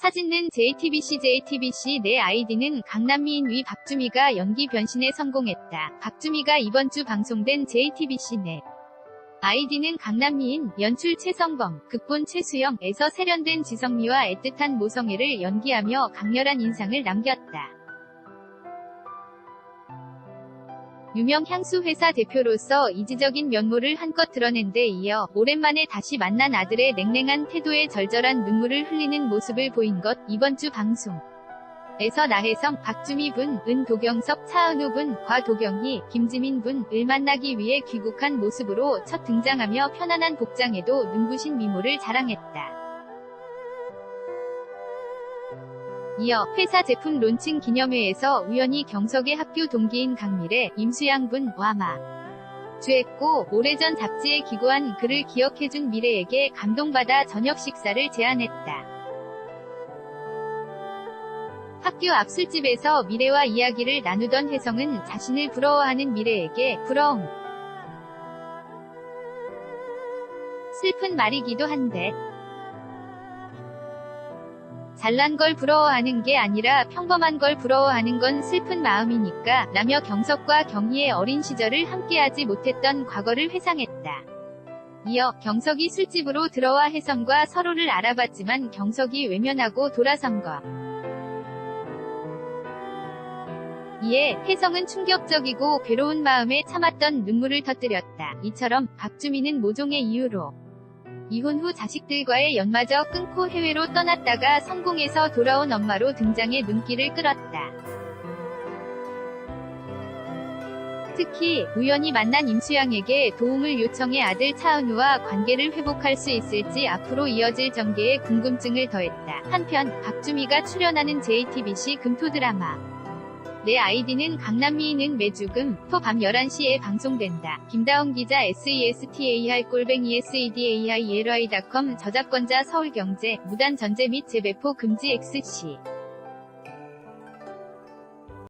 사진은 JTBC JTBC 내 아이디는 강남미인 위 박주미가 연기 변신에 성공했다. 박주미가 이번 주 방송된 JTBC 내 아이디는 강남미인, 연출 최성범, 극본 최수영에서 세련된 지성미와 애틋한 모성애를 연기하며 강렬한 인상을 남겼다. 유명 향수 회사 대표로서 이지적인 면모를 한껏 드러낸 데 이어 오랜만에 다시 만난 아들의 냉랭한 태도에 절절한 눈물을 흘리는 모습을 보인 것 이번 주 방송. 에서 나혜성, 박주미 분, 은도경석, 차은우 분, 과도경희, 김지민 분을 만나기 위해 귀국한 모습으로 첫 등장하며 편안한 복장에도 눈부신 미모를 자랑했다. 이어 회사 제품 론칭 기념회에서 우연히 경석의 학교 동기인 강미래, 임수양 분, 와마. 주했고 오래전 잡지에 기고한 그를 기억해준 미래에게 감동받아 저녁 식사를 제안했다. 학교 앞 술집에서 미래와 이야기를 나누던 혜성은 자신을 부러워하는 미래에게 부러움. 슬픈 말이기도 한데. 잘난 걸 부러워하는 게 아니라 평범한 걸 부러워하는 건 슬픈 마음이니까 라며 경석과 경희의 어린 시절을 함께하지 못했던 과거를 회상했다. 이어 경석이 술집으로 들어와 혜성과 서로를 알아봤지만 경석이 외면하고 돌아선 것. 이에 혜성은 충격적이고 괴로운 마음에 참았던 눈물을 터뜨렸다. 이처럼 박주민은 모종의 이유로 이혼 후 자식들과의 연마저 끊고 해외로 떠났다가 성공해서 돌아온 엄마로 등장해 눈길을 끌었다. 특히 우연히 만난 임수양에게 도움을 요청해 아들 차은우와 관계를 회복할 수 있을지 앞으로 이어질 전개에 궁금증을 더했다. 한편 박주미가 출연하는 JTBC 금토 드라마 내 아이디는 강남미인은 매주 금, 토 밤 11시에 방송된다. 김다운 기자 SESTAR 꼴뱅이 SEDAI ELY.com 저작권자 서울경제, 무단 전제 및 재배포 금지 XC